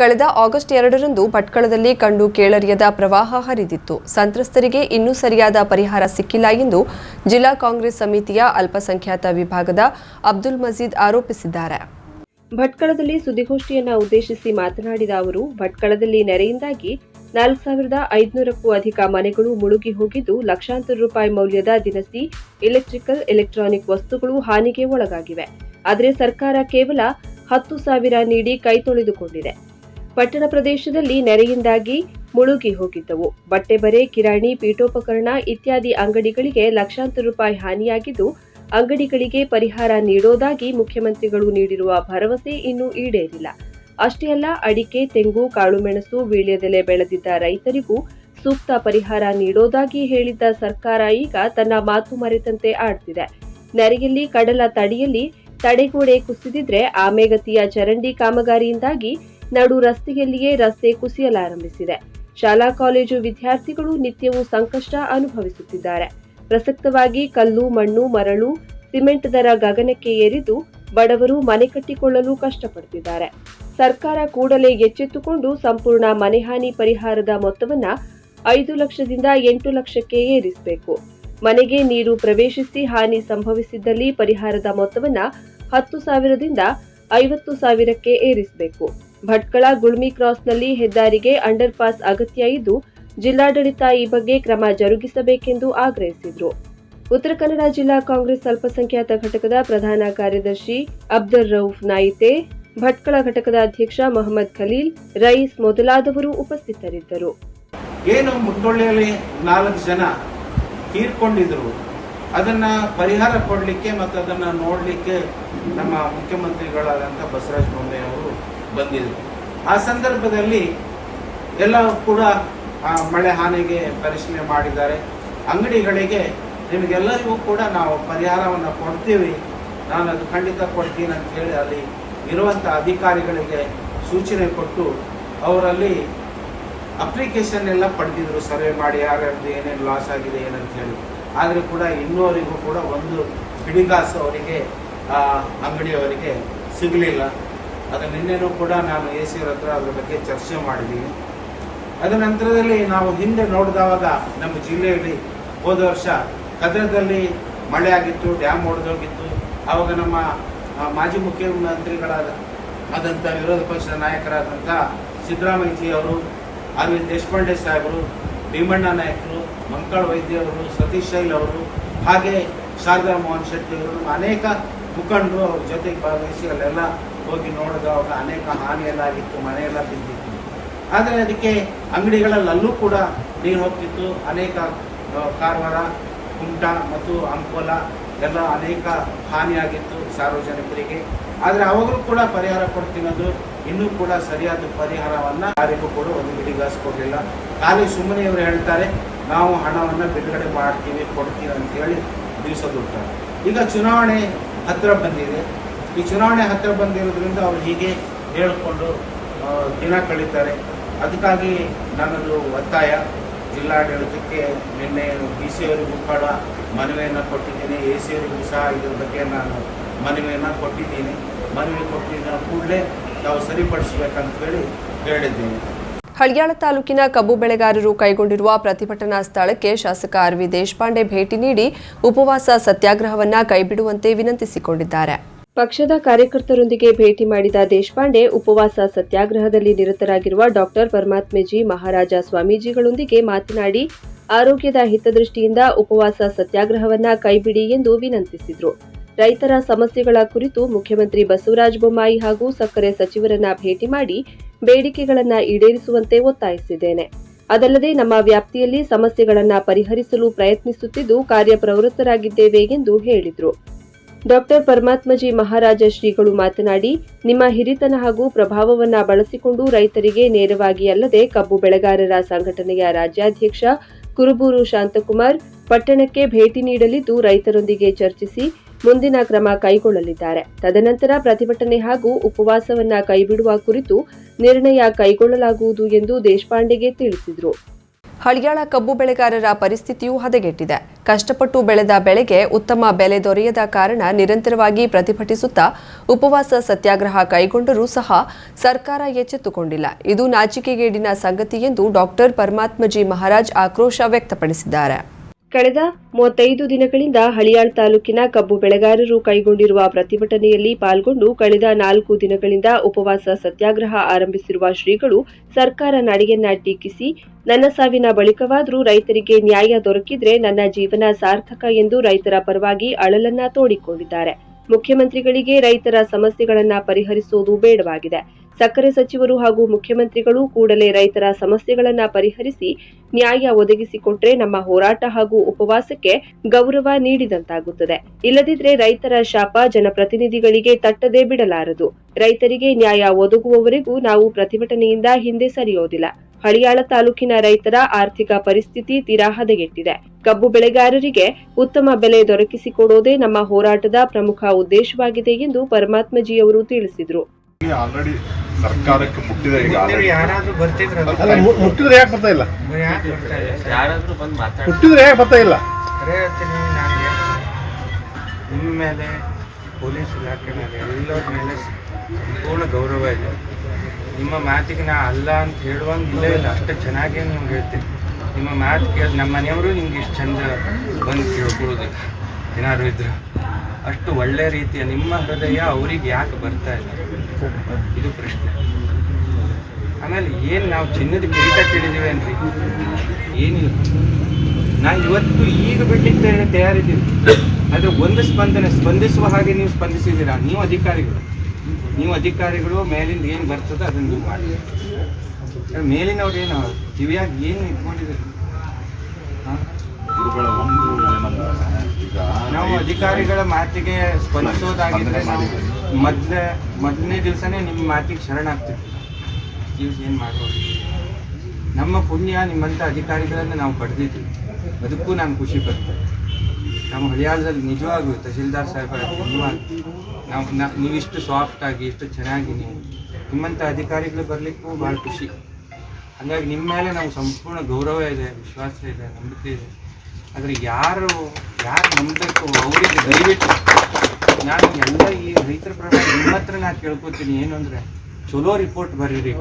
ಕಳೆದ ಆಗಸ್ಟ್ ಎರಡರಂದು ಭಟ್ಕಳದಲ್ಲಿ ಕಂಡು ಕೇಳರಿಯದ ಪ್ರವಾಹ ಹರಿದಿತ್ತು. ಸಂತ್ರಸ್ತರಿಗೆ ಇನ್ನೂ ಸರಿಯಾದ ಪರಿಹಾರ ಸಿಕ್ಕಿಲ್ಲ ಎಂದು ಜಿಲ್ಲಾ ಕಾಂಗ್ರೆಸ್ ಸಮಿತಿಯ ಅಲ್ಪಸಂಖ್ಯಾತ ವಿಭಾಗದ ಅಬ್ದುಲ್ ಮಜೀದ್ ಆರೋಪಿಸಿದ್ದಾರೆ. ಭಟ್ಕಳದಲ್ಲಿ ಸುದ್ದಿಗೋಷ್ಠಿಯನ್ನ ಉದ್ದೇಶಿಸಿ ಮಾತನಾಡಿದ ಅವರು, ಭಟ್ಕಳದಲ್ಲಿ ನೆರೆಯಿಂದಾಗಿ ನಾಲ್ಕು ಸಾವಿರದ ಐದುನೂರಕ್ಕೂ ಅಧಿಕ ಮನೆಗಳು ಮುಳುಗಿ ಹೋಗಿದ್ದು, ಲಕ್ಷಾಂತರ ರೂಪಾಯಿ ಮೌಲ್ಯದ ದಿನಸಿ, ಎಲೆಕ್ಟ್ರಿಕಲ್, ಎಲೆಕ್ಟ್ರಾನಿಕ್ ವಸ್ತುಗಳು ಹಾನಿಗೆ ಒಳಗಾಗಿವೆ. ಆದರೆ ಸರ್ಕಾರ ಕೇವಲ ಹತ್ತು ಸಾವಿರ ನೀಡಿ ಕೈ ತೊಳೆದುಕೊಂಡಿದೆ. ಪಟ್ಟಣ ಪ್ರದೇಶದಲ್ಲಿ ನೆರೆಯಿಂದಾಗಿ ಮುಳುಗಿ ಹೋಗಿದ್ದವು. ಬಟ್ಟೆ ಬರೆ ಕಿರಾಣಿ, ಪೀಠೋಪಕರಣ ಇತ್ಯಾದಿ ಅಂಗಡಿಗಳಿಗೆ ಲಕ್ಷಾಂತರ ರೂಪಾಯಿ ಹಾನಿಯಾಗಿದ್ದು, ಅಂಗಡಿಗಳಿಗೆ ಪರಿಹಾರ ನೀಡೋದಾಗಿ ಮುಖ್ಯಮಂತ್ರಿಗಳು ನೀಡಿರುವ ಭರವಸೆ ಇನ್ನೂ ಈಡೇರಿಲ್ಲ. ಅಷ್ಟೇ ಅಲ್ಲ, ಅಡಿಕೆ, ತೆಂಗು, ಕಾಳುಮೆಣಸು, ವೀಳ್ಯದೆಲೆ ಬೆಳೆದಿದ್ದ ರೈತರಿಗೂ ಸೂಕ್ತ ಪರಿಹಾರ ನೀಡೋದಾಗಿ ಹೇಳಿದ್ದ ಸರ್ಕಾರ ಈಗ ತನ್ನ ಮಾತು ಮರೆತಂತೆ ಆಡ್ತಿದೆ. ನೆರೆಯಲ್ಲಿ ಕಡಲ ತಡಿಯಲ್ಲಿ ತಡೆಗೋಡೆ ಕುಸಿದಿದ್ರೆ ಆಮೆಗತಿಯ ಚರಂಡಿ ಕಾಮಗಾರಿಯಿಂದಾಗಿ ನಡು ರಸ್ತೆಯಲ್ಲಿಯೇ ರಸ್ತೆ ಕುಸಿಯಲಾರಂಭಿಸಿದೆ. ಶಾಲಾ ಕಾಲೇಜು ವಿದ್ಯಾರ್ಥಿಗಳು ನಿತ್ಯವೂ ಸಂಕಷ್ಟ ಅನುಭವಿಸುತ್ತಿದ್ದಾರೆ. ಪ್ರಸಕ್ತವಾಗಿ ಕಲ್ಲು, ಮಣ್ಣು, ಮರಳು, ಸಿಮೆಂಟ್ ದರ ಗಗನಕ್ಕೆ ಏರಿದ್ದು ಬಡವರು ಮನೆ ಕಟ್ಟಿಕೊಳ್ಳಲು ಕಷ್ಟಪಡುತ್ತಿದ್ದಾರೆ. ಸರ್ಕಾರ ಕೂಡಲೇ ಎಚ್ಚೆತ್ತುಕೊಂಡು ಸಂಪೂರ್ಣ ಮನೆಹಾನಿ ಪರಿಹಾರದ ಮೊತ್ತವನ್ನು ಐದು ಲಕ್ಷದಿಂದ ಎಂಟು ಲಕ್ಷಕ್ಕೆ ಏರಿಸಬೇಕು. ಮನೆಗೆ ನೀರು ಪ್ರವೇಶಿಸಿ ಹಾನಿ ಸಂಭವಿಸಿದ್ದಲ್ಲಿ ಪರಿಹಾರದ ಮೊತ್ತವನ್ನು ಹತ್ತು ಸಾವಿರದಿಂದ ಐವತ್ತು ಸಾವಿರಕ್ಕೆ ಏರಿಸಬೇಕು. ಭಟ್ಕಳ ಗುಳ್ಮಿ ಕ್ರಾಸ್ನಲ್ಲಿ ಹೆದ್ದಾರಿಗೆ ಅಂಡರ್ ಪಾಸ್ ಅಗತ್ಯ ಇದ್ದು, ಜಿಲ್ಲಾಡಳಿತ ಈ ಬಗ್ಗೆ ಕ್ರಮ ಜರುಗಿಸಬೇಕೆಂದು ಆಗ್ರಹಿಸಿದರು. ಉತ್ತರ ಕನ್ನಡ ಜಿಲ್ಲಾ ಕಾಂಗ್ರೆಸ್ ಅಲ್ಪಸಂಖ್ಯಾತ ಘಟಕದ ಪ್ರಧಾನ ಕಾರ್ಯದರ್ಶಿ ಅಬ್ದರ್ ರೌಫ್ ನಾಯಿತೆ, ಭಟ್ಕಳ ಘಟಕದ ಅಧ್ಯಕ್ಷ ಮೊಹಮ್ಮದ್ ಖಲೀಲ್, ರೈಸ್ ಮೊದಲಾದವರು ಉಪಸ್ಥಿತರಿದ್ದರು. ಏನು ಮುದ್ದೊಳ್ಳಿಯಲ್ಲಿ ನಾಲ್ಕು ಜನ ತೀರ್ಕೊಂಡಿದ್ರು ಅದನ್ನ ಪರಿಹಾರ ಕೊಡಲಿಕ್ಕೆ ಮತ್ತು ಅದನ್ನ ನೋಡಲಿಕ್ಕೆ ನಮ್ಮ ಮುಖ್ಯಮಂತ್ರಿಗಳಾದಂಥ ಬಸವರಾಜ ಬೊಮ್ಮಾಯಿ ಅವರು ಬಂದಿದ್ರು ಆ ಸಂದರ್ಭದಲ್ಲಿ ಎಲ್ಲ ಕೂಡ ಆ ಮಳೆ ಹಾನಿಗೆ ಪರಿಶೀಲನೆ ಮಾಡಿದ್ದಾರೆ. ಅಂಗಡಿಗಳಿಗೆ ನಿಮಗೆಲ್ಲರಿಗೂ ಕೂಡ ನಾವು ಪರಿಹಾರವನ್ನು ಕೊಡ್ತೀವಿ. ನಾನು ಅದು ಖಂಡಿತ ಕೊಡ್ತೀನಿ ಅಂತ ಹೇಳಿ ಅಲ್ಲಿ ಇರುವಂಥ ಅಧಿಕಾರಿಗಳಿಗೆ ಸೂಚನೆ ಕೊಟ್ಟು ಅವರಲ್ಲಿ ಅಪ್ಲಿಕೇಶನ್ ಎಲ್ಲ ಪಡೆದಿದ್ರು. ಸರ್ವೆ ಮಾಡಿ ಯಾರ್ಯಾರ್ದು ಏನೇನು ಲಾಸ್ ಆಗಿದೆ, ಏನಂತ ಹೇಳಿ. ಆದರೆ ಕೂಡ ಇನ್ನೂವರೆಗೂ ಕೂಡ ಒಂದು ಬಿಡಿಗಾಸು ಅವರಿಗೆ, ಆ ಅಂಗಡಿಯವರಿಗೆ ಸಿಗಲಿಲ್ಲ. ಅದು ನಿನ್ನೆನೂ ಕೂಡ ನಾನು ಎ ಸಿ ಹತ್ರ ಅದ್ರ ಬಗ್ಗೆ ಚರ್ಚೆ ಮಾಡಿದ್ದೀನಿ ಅದರ ನಂತರದಲ್ಲಿ ನಾವು ಹಿಂದೆ ನೋಡಿದವಾಗ ನಮ್ಮ ಜಿಲ್ಲೆಯಲ್ಲಿ ಹೋದ ವರ್ಷ ಕದ್ರದಲ್ಲಿ ಮಳೆ ಆಗಿತ್ತು ಡ್ಯಾಮ್ ಒಡೆದೋಗಿತ್ತು. ಆವಾಗ ನಮ್ಮ ಮಾಜಿ ಮುಖ್ಯಮಂತ್ರಿಗಳಾದ ಆದಂಥ ವಿರೋಧ ಪಕ್ಷದ ನಾಯಕರಾದಂಥ ಸಿದ್ದರಾಮಯ್ಯಜಿ ಅವರು ಆರ್ ವಿ ದೇಶಪಾಂಡೆ ಸಾಹೇಬರು, ಭೀಮಣ್ಣ ನಾಯಕರು, ಮಂಕಳ ವೈದ್ಯ ಅವರು, ಸತೀಶ್ ಶೈಲ್ ಅವರು, ಹಾಗೆ ಶಾರದಾ ಮೋಹನ್ ಶೆಟ್ಟಿ ಅವರು ಅನೇಕ ಮುಖಂಡರು ಅವ್ರ ಜೊತೆಗೆ ಭಾಗವಹಿಸಿ ಅಲ್ಲೆಲ್ಲ ಹೋಗಿ ನೋಡಿದವಾಗ ಅನೇಕ ಹಾನಿಯೆಲ್ಲ ಆಗಿತ್ತು, ಮನೆಯೆಲ್ಲ ಬಿದ್ದಿತ್ತು. ಆದರೆ ಅದಕ್ಕೆ ಅಂಗಡಿಗಳಲ್ಲಿ ಕೂಡ ನೀರು ಹೋಗ್ತಿತ್ತು, ಅನೇಕ ಕಾರವಾರ, ಕುಮಟಾ ಮತ್ತು ಅಂಕೋಲ, ಎಲ್ಲ ಅನೇಕ ಹಾನಿಯಾಗಿತ್ತು ಸಾರ್ವಜನಿಕರಿಗೆ. ಆದರೆ ಅವಾಗಲೂ ಕೂಡ ಪರಿಹಾರ ಕೊಡ್ತಿರೋದು ಇನ್ನೂ ಕೂಡ ಸರಿಯಾದ ಪರಿಹಾರವನ್ನು ಯಾರಿಗೂ ಕೂಡ ಒಂದು ಬಿಡಿಗಾಸ್ಕೊಡಲಿಲ್ಲ. ಖಾಲಿ ಸುಮ್ಮನೆ ಇವರು ಹೇಳ್ತಾರೆ, ನಾವು ಹಣವನ್ನು ಬಿಡುಗಡೆ ಮಾಡ್ತೀವಿ, ಕೊಡ್ತೀವಿ ಅಂತ ಹೇಳಿ ಬೀಸೋದುಂಟಾರೆ ಈಗ ಚುನಾವಣೆ ಹತ್ತಿರ ಬಂದಿದೆ. ಈ ಚುನಾವಣೆ ಹತ್ತಿರ ಬಂದಿರೋದ್ರಿಂದ ಅವರು ಹೀಗೆ ಹೇಳಿಕೊಂಡು ದಿನ ಕಳೀತಾರೆ. ಅದಕ್ಕಾಗಿ ನನ್ನದು ಒತ್ತಾಯ. ಜಿಲ್ಲಾಡಳಿತಕ್ಕೆ ನಿನ್ನೆ ಬಿ ಸಿ ಅವರಿಗೂ ಕೂಡ ಮನವಿಯನ್ನು ಕೊಟ್ಟಿದ್ದೀನಿ. ಎ ಸಿ ಅವರಿಗೂ ಸಹ ಇದ್ರ ಬಗ್ಗೆ ನಾನು ಮನವಿಯನ್ನು ಕೊಟ್ಟಿದ್ದೀನಿ. ಮನವಿ ಕೊಟ್ಟಿದ್ದ ಕೂಡಲೇ ತಾವು ಸರಿಪಡಿಸ್ಬೇಕಂತ ಹೇಳಿ ಹೇಳಿದ್ದೀನಿ ಹಳಿಯಾಳ ತಾಲೂಕಿನ ಕಬ್ಬು ಬೆಳೆಗಾರರು ಕೈಗೊಂಡಿರುವ ಪ್ರತಿಭಟನಾ ಸ್ಥಳಕ್ಕೆ ಶಾಸಕ ಆರ್ ದೇಶಪಾಂಡೆ ಭೇಟಿ ನೀಡಿ ಉಪವಾಸ ಸತ್ಯಾಗ್ರಹವನ್ನ ಕೈಬಿಡುವಂತೆ ವಿನಂತಿಸಿಕೊಂಡಿದ್ದಾರೆ. ಪಕ್ಷದ ಕಾರ್ಯಕರ್ತರೊಂದಿಗೆ ಭೇಟಿ ಮಾಡಿದ ದೇಶಪಾಂಡೆ, ಉಪವಾಸ ಸತ್ಯಾಗ್ರಹದಲ್ಲಿ ನಿರತರಾಗಿರುವ ಡಾಕ್ಟರ್ ಪರಮಾತ್ಮೆಜಿ ಮಹಾರಾಜ ಸ್ವಾಮೀಜಿಗಳೊಂದಿಗೆ ಮಾತನಾಡಿ, ಆರೋಗ್ಯದ ಹಿತದೃಷ್ಟಿಯಿಂದ ಉಪವಾಸ ಸತ್ಯಾಗ್ರಹವನ್ನ ಕೈಬಿಡಿ ಎಂದು ವಿನಂತಿಸಿದರು. ರೈತರ ಸಮಸ್ಯೆಗಳ ಕುರಿತು ಮುಖ್ಯಮಂತ್ರಿ ಬಸವರಾಜ ಬೊಮ್ಮಾಯಿ ಹಾಗೂ ಸಕ್ಕರೆ ಸಚಿವರನ್ನ ಭೇಟಿ ಮಾಡಿ ಬೇಡಿಕೆಗಳನ್ನು ಈಡೇರಿಸುವಂತೆ ಒತ್ತಾಯಿಸಿದ್ದೇನೆ. ಅದಲ್ಲದೆ ನಮ್ಮ ವ್ಯಾಪ್ತಿಯಲ್ಲಿ ಸಮಸ್ಯೆಗಳನ್ನು ಪರಿಹರಿಸಲು ಪ್ರಯತ್ನಿಸುತ್ತಿದ್ದು ಕಾರ್ಯಪ್ರವೃತ್ತರಾಗಿದ್ದೇವೆ ಎಂದು ಹೇಳಿದರು. ಡಾಕ್ಟರ್ ಪರಮಾತ್ಮಜಿ ಮಹಾರಾಜ ಶ್ರೀಗಳು ಮಾತನಾಡಿ, ನಿಮ್ಮ ಹಿರಿತನ ಹಾಗೂ ಪ್ರಭಾವವನ್ನು ಬಳಸಿಕೊಂಡು ರೈತರಿಗೆ ನೇರವಾಗಿ ಅಲ್ಲದೆ ಕಬ್ಬು ಬೆಳೆಗಾರರ ಸಂಘಟನೆಯ ರಾಜ್ಯಾಧ್ಯಕ್ಷ ಕುರುಬೂರು ಶಾಂತಕುಮಾರ್ ಪಟ್ಟಣಕ್ಕೆ ಭೇಟಿ ನೀಡಲಿದ್ದು ರೈತರೊಂದಿಗೆ ಚರ್ಚಿಸಿ ಮುಂದಿನ ಕ್ರಮ ಕೈಗೊಳ್ಳಲಿದ್ದಾರೆ. ತದನಂತರ ಪ್ರತಿಭಟನೆ ಹಾಗೂ ಉಪವಾಸವನ್ನ ಕೈಬಿಡುವ ಕುರಿತು ನಿರ್ಣಯ ಕೈಗೊಳ್ಳಲಾಗುವುದು ಎಂದು ದೇಶಪಾಂಡೆಗೆ ತಿಳಿಸಿದರು. ಹಳಿಯಾಳ ಕಬ್ಬು ಬೆಳೆಗಾರರ ಪರಿಸ್ಥಿತಿಯೂ ಹದಗೆಟ್ಟಿದೆ. ಕಷ್ಟಪಟ್ಟು ಬೆಳೆದ ಬೆಳೆಗೆ ಉತ್ತಮ ಬೆಲೆ ದೊರೆಯದ ಕಾರಣ ನಿರಂತರವಾಗಿ ಪ್ರತಿಭಟಿಸುತ್ತಾ ಉಪವಾಸ ಸತ್ಯಾಗ್ರಹ ಕೈಗೊಂಡರೂ ಸಹ ಸರ್ಕಾರ ಎಚ್ಚೆತ್ತುಕೊಂಡಿಲ್ಲ. ಇದು ನಾಚಿಕೆಗೇಡಿನ ಸಂಗತಿ ಎಂದು ಡಾಕ್ಟರ್ ಪರಮಾತ್ಮಜಿ ಮಹಾರಾಜ್ ಆಕ್ರೋಶ ವ್ಯಕ್ತಪಡಿಸಿದ್ದಾರೆ. ಕಳೆದ ಮೂವತ್ತೈದು ದಿನಗಳಿಂದ ಹಳಿಯಾಳ್ ತಾಲೂಕಿನ ಕಬ್ಬು ಬೆಳೆಗಾರರು ಕೈಗೊಂಡಿರುವ ಪ್ರತಿಭಟನೆಯಲ್ಲಿ ಪಾಲ್ಗೊಂಡು ಕಳೆದ ನಾಲ್ಕು ದಿನಗಳಿಂದ ಉಪವಾಸ ಸತ್ಯಾಗ್ರಹ ಆರಂಭಿಸಿರುವ ಶ್ರೀಗಳು ಸರ್ಕಾರ ನಡೆಯನ್ನ ಟೀಕಿಸಿ, ನನ್ನ ಸಾವಿನ ಬಳಿಕವಾದರೂ ರೈತರಿಗೆ ನ್ಯಾಯ ದೊರಕಿದ್ರೆ ನನ್ನ ಜೀವನ ಸಾರ್ಥಕ ಎಂದು ರೈತರ ಪರವಾಗಿ ಅಳಲನ್ನ ತೋಡಿಕೊಂಡಿದ್ದಾರೆ. ಮುಖ್ಯಮಂತ್ರಿಗಳಿಗೆ ರೈತರ ಸಮಸ್ಯೆಗಳನ್ನ ಪರಿಹರಿಸುವುದು ಬೇಡವಾಗಿದೆ. ಸಕ್ಕರೆ ಸಚಿವರು ಹಾಗೂ ಮುಖ್ಯಮಂತ್ರಿಗಳು ಕೂಡಲೇ ರೈತರ ಸಮಸ್ಯೆಗಳನ್ನ ಪರಿಹರಿಸಿ ನ್ಯಾಯ ಒದಗಿಸಿಕೊಟ್ರೆ ನಮ್ಮ ಹೋರಾಟ ಹಾಗೂ ಉಪವಾಸಕ್ಕೆ ಗೌರವ ನೀಡಿದಂತಾಗುತ್ತದೆ. ಇಲ್ಲದಿದ್ರೆ ರೈತರ ಶಾಪ ಜನಪ್ರತಿನಿಧಿಗಳಿಗೆ ತಟ್ಟದೇ ಬಿಡಲಾರದು. ರೈತರಿಗೆ ನ್ಯಾಯ ಒದಗುವವರೆಗೂ ನಾವು ಪ್ರತಿಭಟನೆಯಿಂದ ಹಿಂದೆ ಸರಿಯೋದಿಲ್ಲ. ಹಳಿಯಾಳ ತಾಲೂಕಿನ ರೈತರ ಆರ್ಥಿಕ ಪರಿಸ್ಥಿತಿ ತೀರಾ ಹದಗೆಟ್ಟಿದೆ. ಕಬ್ಬು ಬೆಳೆಗಾರರಿಗೆ ಉತ್ತಮ ಬೆಲೆ ದೊರಕಿಸಿಕೊಡೋದೇ ನಮ್ಮ ಹೋರಾಟದ ಪ್ರಮುಖ ಉದ್ದೇಶವಾಗಿದೆ ಎಂದು ಪರಮಾತ್ಮಜಿಯವರು ತಿಳಿಸಿದರು. ಸರ್ಕಾರಕ್ಕೆ ಮುಟ್ಟಿದೆ ಈಗ ಮುಟ್ಟಿದ್ರೆ ಯಾಕೆ ಬರ್ತಾ ಇಲ್ಲ? ಮುಟ್ಟಿದ್ರೆ ಯಾಕೆ ಬರ್ತಾ ಇಲ್ಲ? ನಿಮ್ಮ ಮೇಲೆ ಪೊಲೀಸ್ ಇಲಾಖೆ ಮೇಲೆ ಎಲ್ಲರ ಮೇಲೆ ಸಂಪೂರ್ಣ ಗೌರವ ಇದೆ. ನಿಮ್ಮ ಮಾತಿಗೆ ನಾ ಅಲ್ಲ ಅಂತ ಹೇಳುವಂಗಿಲ್ಲ ಇಲ್ಲ ಅಷ್ಟು ಚೆನ್ನಾಗೇ ನಿಮ್ಗೆ ಹೇಳ್ತೀನಿ. ನಿಮ್ಮ ಮಾತು ಕೇಳಿ, ನಮ್ಮ ಮನೆಯವರು ನಿಮ್ಗೆ ಇಷ್ಟು ಚಂದ ಬಂದು ಕೇಳ್ಕೊಳ್ಳೋದು ಏನಾದ್ರು ಇದ್ರು. ಅಷ್ಟು ಒಳ್ಳೆ ರೀತಿಯ ನಿಮ್ಮ ಹೃದಯ ಅವ್ರಿಗೆ ಯಾಕೆ ಬರ್ತಾ ಇಲ್ಲ? ಇದು ಪ್ರಶ್ನೆ. ಆಮೇಲೆ ಏನು ನಾವು ಚಿನ್ನದ ಕಿರೀಟ ಕೇಳಿದ್ದೀವಿ ಅನ್ರಿ ಏನಿಲ್ಲ. ನಾ ಇವತ್ತು ಈಗ ಬಿಡ್ಲಿಕ್ಕೆ ತಯಾರಿದ್ದೀವಿ. ಆದರೆ ಒಂದು ಸ್ಪಂದನೆ ಸ್ಪಂದಿಸುವ ಹಾಗೆ ನೀವು ಸ್ಪಂದಿಸಿದ್ದೀರಾ? ನೀವು ಅಧಿಕಾರಿಗಳು. ನೀವು ಅಧಿಕಾರಿಗಳು ಮೇಲಿಂದ ಏನು ಬರ್ತದೆ ಅದನ್ನು ನೀವು ಮಾಡಿ. ಮೇಲಿನವ್ರು ಏನು ಕಿವಿಯಾಗಿ ಏನು ಇಟ್ಕೊಂಡಿದ್ದೀರಿ? ನಾವು ಅಧಿಕಾರಿಗಳ ಮಾತಿಗೆ ಸ್ಪಂದಿಸೋದಾಗಿದ್ರೆ ನಾವು ಮೊದಲೇ ಮೊದಲನೇ ದಿವಸನೇ ನಿಮ್ಮ ಮಾತಿಗೆ ಶರಣಾಗ್ತೀವಿ ನೀವು ಏನು ಮಾಡ್ಬೋದು ನಮ್ಮ ಪುಣ್ಯ ನಿಮ್ಮಂಥ ಅಧಿಕಾರಿಗಳನ್ನು ನಾವು ಪಡೆದಿದ್ದೀವಿ. ಅದಕ್ಕೂ ನಾನು ಖುಷಿ ಪಡ್ತೇನೆ ನಮ್ಮ ಹಳಿಯಾಳದಲ್ಲಿ ನಿಜವಾಗ್ಲೂ ತಹಶೀಲ್ದಾರ್ ಸಾಹೇಬರ ಧನ್ಯವಾದ ನಾವು ನ- ನೀವಿಷ್ಟು ಸಾಫ್ಟಾಗಿ ಇಷ್ಟು ಚೆನ್ನಾಗಿ ನೀವು ನಿಮ್ಮಂಥ ಅಧಿಕಾರಿಗಳು ಬರಲಿಕ್ಕೂ ಭಾಳ ಖುಷಿ. ಹಾಗಾಗಿ ನಿಮ್ಮ ಮೇಲೆ ನಾವು ಸಂಪೂರ್ಣ ಗೌರವ ಇದೆ ವಿಶ್ವಾಸ ಇದೆ ನಂಬಿಕೆ ಇದೆ. ಆದರೆ ಯಾರು ಯಾರು ನಂಬಬೇಕು? ಅವರಿಗೆ ದಯವಿಟ್ಟು ನಾನು ಎಲ್ಲ ಈ ರೈತರ ಪ್ರಕಾರ ನಿಮ್ಮ ಹತ್ರ ನಾನು ಕೇಳ್ಕೊತೀನಿ. ಏನು ಅಂದರೆ ಚಲೋ ರಿಪೋರ್ಟ್ ಬರೀರಿ.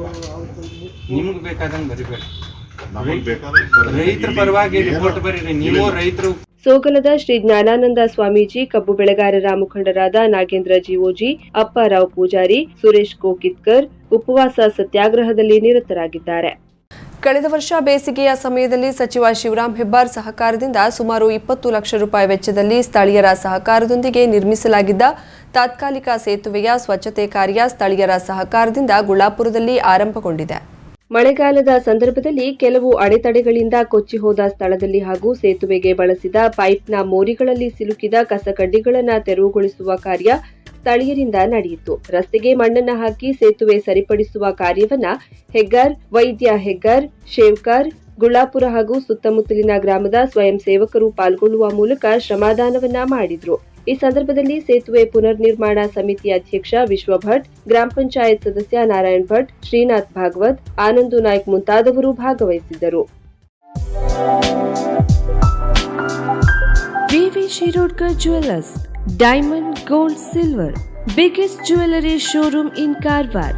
ನಿಮ್ಗೆ ಬೇಕಾದಂಗೆ ಬರಿಬೇಡಿ. ರೈತರ ಪರವಾಗಿ ರಿಪೋರ್ಟ್ ಬರೀರಿ. ನೀವು ರೈತರು ಸೋಗಲದ ಶ್ರೀ ಜ್ಞಾನಾನಂದ ಸ್ವಾಮೀಜಿ, ಕಬ್ಬು ಬೆಳೆಗಾರರ ಮುಖಂಡರಾದ ನಾಗೇಂದ್ರ ಜಿಒಜಿ, ಅಪ್ಪಾರಾವ್ ಪೂಜಾರಿ, ಸುರೇಶ್ ಕೋಕಿತ್ಕರ್ ಉಪವಾಸ ಸತ್ಯಾಗ್ರಹದಲ್ಲಿ ನಿರತರಾಗಿದ್ದಾರೆ. ಕಳೆದ ವರ್ಷ ಬೇಸಿಗೆಯ ಸಮಯದಲ್ಲಿ ಸಚಿವ ಶಿವರಾಮ್ ಹೆಬ್ಬಾರ್ ಸಹಕಾರದಿಂದ ಸುಮಾರು ಇಪ್ಪತ್ತು ಲಕ್ಷ ರೂಪಾಯಿ ವೆಚ್ಚದಲ್ಲಿ ಸ್ಥಳೀಯರ ಸಹಕಾರದೊಂದಿಗೆ ನಿರ್ಮಿಸಲಾಗಿದ್ದ ತಾತ್ಕಾಲಿಕ ಸೇತುವೆಯ ಸ್ವಚ್ಛತೆ ಕಾರ್ಯ ಸ್ಥಳೀಯರ ಸಹಕಾರದಿಂದ ಗುಳಾಪುರದಲ್ಲಿ ಆರಂಭಗೊಂಡಿದೆ. ಮಳೆಗಾಲದ ಸಂದರ್ಭದಲ್ಲಿ ಕೆಲವು ಅಡೆತಡೆಗಳಿಂದ ಕೊಚ್ಚಿ ಹೋದ ಸ್ಥಳದಲ್ಲಿ ಹಾಗೂ ಸೇತುವೆಗೆ ಬಳಸಿದ ಪೈಪ್ನ ಮೋರಿಗಳಲ್ಲಿ ಸಿಲುಕಿದ ಕಸಕಡ್ಡಿಗಳನ್ನು ತೆರವುಗೊಳಿಸುವ ಕಾರ್ಯ ಸ್ಥಳೀಯರಿಂದ ನಡೆಯಿತು. ರಸ್ತೆಗೆ ಮಣ್ಣನ್ನು ಹಾಕಿ ಸೇತುವೆ ಸರಿಪಡಿಸುವ ಕಾರ್ಯವನ್ನ ಹೆಗ್ಗಾರ್, ವೈದ್ಯ ಹೆಗ್ಗಾರ್, ಶೇವ್ಕಾರ್, ಗುಳ್ಳಾಪುರ ಹಾಗೂ ಸುತ್ತಮುತ್ತಲಿನ ಗ್ರಾಮದ ಸ್ವಯಂ ಸೇವಕರು ಪಾಲ್ಗೊಳ್ಳುವ ಮೂಲಕ ಶ್ರಮದಾನವನ್ನ ಮಾಡಿದ್ರು. ಈ ಸಂದರ್ಭದಲ್ಲಿ ಸೇತುವೆ ಪುನರ್ ನಿರ್ಮಾಣ ಸಮಿತಿ ಅಧ್ಯಕ್ಷ ವಿಶ್ವ ಭಟ್, ಗ್ರಾಮ ಪಂಚಾಯತ್ ಸದಸ್ಯ ನಾರಾಯಣ್ ಭಟ್, ಶ್ರೀನಾಥ್ ಭಾಗವತ್, ಆನಂದು ನಾಯ್ಕ್ ಮುಂತಾದವರು ಭಾಗವಹಿಸಿದ್ದರು. VV Shirodkar jewellers, diamond, gold, silver, biggest jewellery showroom in Karwar.